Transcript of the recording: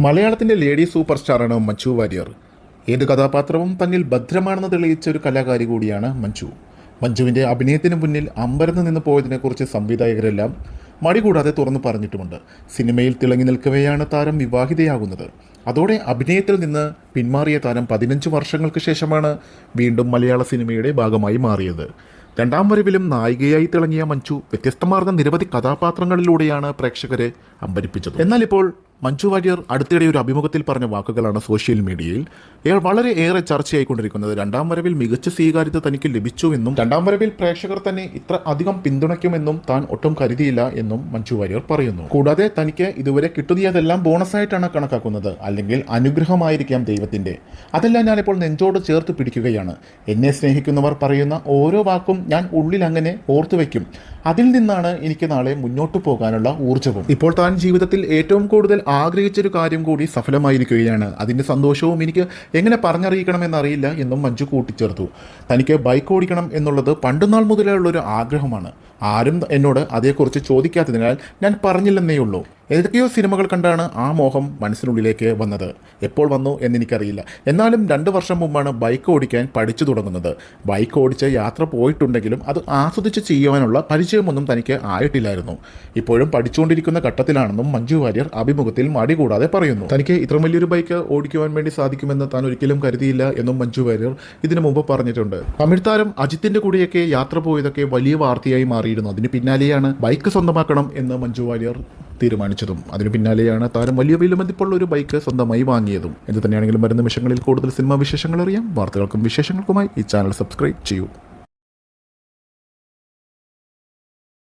മലയാളത്തിന്റെ lady super സ്റ്റാറാണ് മഞ്ജു വാര്യർ. ഏത് കഥാപാത്രവും തന്നിൽ ഭദ്രമാണെന്ന് തെളിയിച്ച ഒരു കലാകാരി കൂടിയാണ് മഞ്ജു. മഞ്ജുവിന്റെ അഭിനയത്തിന് മുന്നിൽ അമ്പരന്ന് നിന്ന് പോയതിനെക്കുറിച്ച് സംവിധായകരെല്ലാം മടി കൂടാതെ തുറന്നു പറഞ്ഞിട്ടുമുണ്ട്. സിനിമയിൽ തിളങ്ങി നിൽക്കവെയാണ് താരം വിവാഹിതയാകുന്നത്. അതോടെ അഭിനയത്തിൽ നിന്ന് പിന്മാറിയ താരം പതിനഞ്ച് വർഷങ്ങൾക്ക് ശേഷമാണ് വീണ്ടും മലയാള സിനിമയുടെ ഭാഗമായി മാറിയത്. രണ്ടാം വരവിലും നായികയായി തിളങ്ങിയ മഞ്ജു വ്യത്യസ്തമാർന്ന നിരവധി കഥാപാത്രങ്ങളിലൂടെയാണ് പ്രേക്ഷകരെ അമ്പരിപ്പിച്ചത്. എന്നാൽ ഇപ്പോൾ മഞ്ജു വാര്യർ അടുത്തിടെ ഒരു അഭിമുഖത്തിൽ പറഞ്ഞ വാക്കുകളാണ് സോഷ്യൽ മീഡിയയിൽ. ഏ- വളരെ ഏറെ ചർച്ചയായിക്കൊണ്ടിരിക്കുന്നത്. രണ്ടാം വരവിൽ മികച്ച സ്വീകാര്യത തനിക്ക് ലഭിച്ചുവെന്നും രണ്ടാം വരവിൽ പ്രേക്ഷകർ തന്നെ ഇത്ര അധികം പിന്തുണയ്ക്കുമെന്നും താൻ ഒട്ടും കരുതിയില്ല എന്നും മഞ്ജു വാര്യർ പറയുന്നു. കൂടാതെ തനിക്ക് ഇതുവരെ കിട്ടുന്നതെല്ലാം ബോണസായിട്ടാണ് കണക്കാക്കുന്നത്? അല്ലെങ്കിൽ അനുഗ്രഹമായിരിക്കാം ദൈവത്തിന്റെ. അതെല്ലാം ഞാനിപ്പോൾ നെഞ്ചോട് ചേർത്ത് പിടിക്കുകയാണ്. എന്നെ സ്നേഹിക്കുന്നവർ പറയുന്ന ഓരോ വാക്കും ഞാൻ ഉള്ളിൽ അങ്ങനെ ഓർത്തു വയ്ക്കും. അതിൽ നിന്നാണ് എനിക്ക് നാളെ മുന്നോട്ട് പോകാനുള്ള ഊർജവും. ഇപ്പോൾ താൻ ജീവിതത്തിൽ ഏറ്റവും കൂടുതൽ ആഗ്രഹിച്ചൊരു കാര്യം കൂടി സഫലമായിരിക്കുകയാണ്. അതിന്റെ സന്തോഷവും എനിക്ക് എങ്ങനെ പറഞ്ഞറിയിക്കണമെന്നറിയില്ല എന്നും മഞ്ജു കൂട്ടിച്ചേർത്തു. തനിക്ക് ബൈക്ക് ഓടിക്കണം എന്നുള്ളത് പണ്ടുനാൾ മുതലേ ഉള്ളൊരു ആഗ്രഹമാണ്. ആരും എന്നോട് അതേക്കുറിച്ച് ചോദിക്കാത്തതിനാൽ ഞാൻ പറഞ്ഞില്ലെന്നേ ഉള്ളൂ ഏതൊക്കെയോ സിനിമകൾ കണ്ടാണ് ആ മോഹം മനസ്സിനുള്ളിലേക്ക് വന്നത്. എപ്പോൾ വന്നു എന്നെനിക്കറിയില്ല. എന്നാലും രണ്ട് വർഷം മുമ്പാണ് ബൈക്ക് ഓടിക്കാൻ പഠിച്ചു തുടങ്ങുന്നത്. ബൈക്ക് ഓടിച്ച് യാത്ര പോയിട്ടുണ്ടെങ്കിലും അത് ആസ്വദിച്ച് ചെയ്യുവാനുള്ള പരിചയമൊന്നും തനിക്ക് ആയിട്ടില്ലായിരുന്നു. ഇപ്പോഴും പഠിച്ചുകൊണ്ടിരിക്കുന്ന ഘട്ടത്തിലാണെന്നും മഞ്ജു വാര്യർ അഭിമുഖത്തിൽ മടി കൂടാതെ പറയുന്നു. തനിക്ക് ഇത്ര വലിയൊരു ബൈക്ക് ഓടിക്കുവാൻ വേണ്ടി സാധിക്കുമെന്ന് താൻ ഒരിക്കലും കരുതിയില്ല എന്നും മഞ്ജു വാര്യർ ഇതിനു മുമ്പ് പറഞ്ഞിട്ടുണ്ട്. തമിഴ് താരം അജിത്തിന്റെ കൂടെയൊക്കെ യാത്ര പോയതൊക്കെ വലിയ വാർത്തയായി മാറിയിരുന്നു. അതിന് പിന്നാലെയാണ് ബൈക്ക് സ്വന്തമാക്കണം എന്ന് മഞ്ജു വാര്യർ തീരുമാനിച്ചതും. അതിനു പിന്നാലെയാണ് താരം വലിയ വിലമതിപ്പുള്ള ഒരു ബൈക്ക് സ്വന്തമായി വാങ്ങിയതും. എന്ത് തന്നെയാണെങ്കിലും വരുന്ന നിമിഷങ്ങളിൽ കൂടുതൽ സിനിമാ വിശേഷങ്ങൾ അറിയാം. വാർത്തകൾക്കും വിശേഷങ്ങൾക്കുമായി ഈ ചാനൽ സബ്സ്ക്രൈബ് ചെയ്യൂ.